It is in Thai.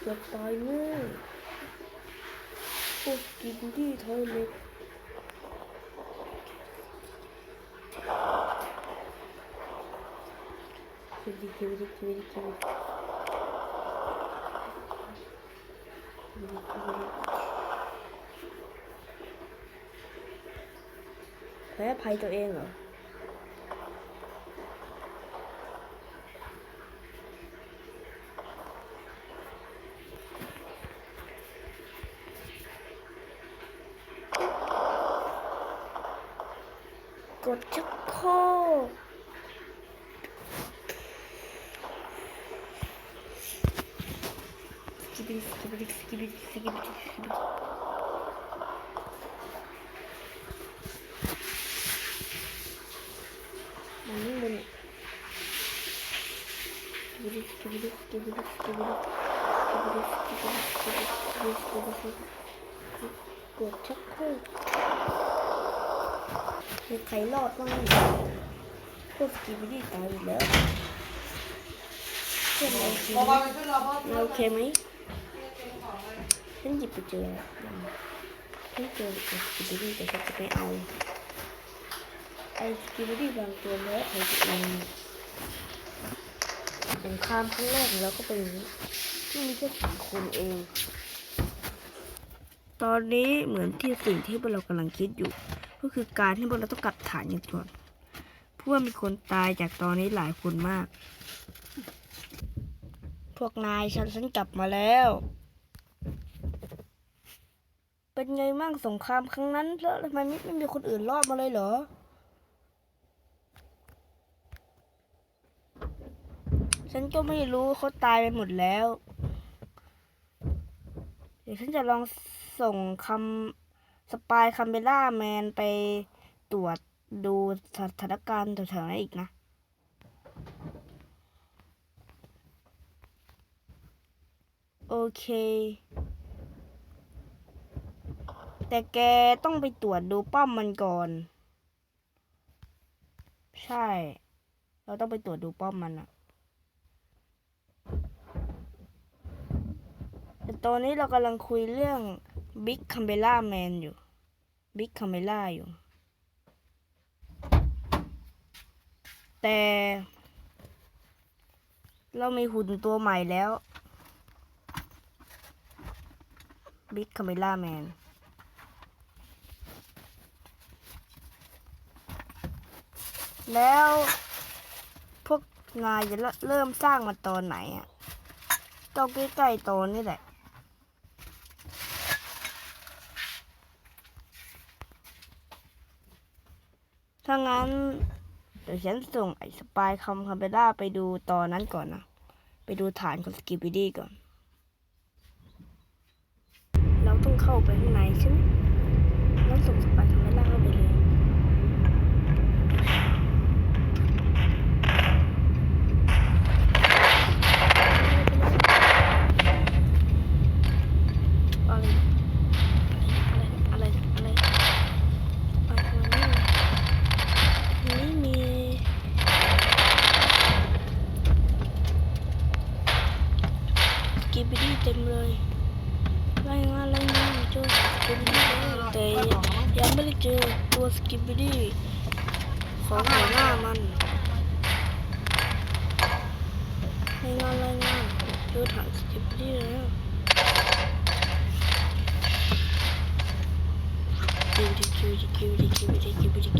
เกือบตายแน่พวกกินที่ทอยเล็ตคิวดิคิวดิ คิวดิคิวดิคิวดิคิวดิแพ้ภัยตัวเองเหรอกดชักโครกสกิบิสกิบิสกิบิสกิบิสกิบิมันนี่มันสกิบิสกิบิสกิบิสกิบิสสกิบิสสกิบิสสกิบิสสกิบิสสกิบิสสกิ บิสกดชักโครกมีใครรอดบ้างไหมพวกสกีบิดี้ตายหมดแล้วเพื่อนเราโอเคบอกไหมว่าไปขึ้นรอพ่อเราโอเคไหมฉันหยิบไปเจอฉันเจอสกีบิดี้แต่ฉันจะไม่เอาไอ้สกีบิดี้บางตัวแล้วใครจะเอง สงครามครั้งแรกของเราก็เป็นอย่างนี้ที่มีแค่สี่คนเอง ตอนนี้เหมือนที่สิ่งที่พวกเรากำลังคิดอยู่ ก็คือการที่พวกเราต้องกลับฐานกันก่อนเพราะว่ามีคนตายจากตอนนี้หลายคนมาก พวกนายฉันฉันกลับมาแล้ว เป็นไงมั่งสงครามครั้งนั้นแล้วทำไมไม่ไม่มีคนอื่นรอดมาเลยเหรอ ฉันก็ไม่รู้เขาตายไปหมดแล้ว เดี๋ยวฉันจะลองส่งคำสปายคัมเบล่าแมนไปตรวจดูสถานการณ์แถวๆนั้นอีกนะ โอเค แต่แกต้องไปตรวจดูป้อมมันก่อน ใช่ เราต้องไปตรวจดูป้อมมันอะ ตอนนี้เรากำลังคุยเรื่องบิ๊กคัมเบล่าแมนอยู่บิ๊กคัมเบล่าอยู่ แต่ เรามีหุ่นตัวใหม่แล้วบิ๊กคัมเบล่าแมนแล้วพวกนายจะเริ่มสร้างมาตอนไหนอะต้องใกล้ๆตอนนี่แหละ ถ้างั้น เดี๋ยวฉันส่งไอ้สปายคำคาเบล่าไปดูตอนนั้นก่อนนะ ไปดูฐานของสกิปปี้ดี้ก่อน เราต้องเข้าไปข้างในใช่ไหมเราส่งสปายคาเบล่าเข้าไปเลย อะไร อะไร อะไร อะไรไปทางนี้นี่มีส กิปปี้ดี้เต็มเลยรายงานรายงานเจอสกิปปี้ดี้แต่ยังไม่ได้เจอตัวสกิปปี้ดี้ของหัวหน้ามันรายงานรายงานเจอฐานสกิปปี้ดี้แล้วคิวดิคิวดิคิวดิคิวดิคิวดิคิวดิ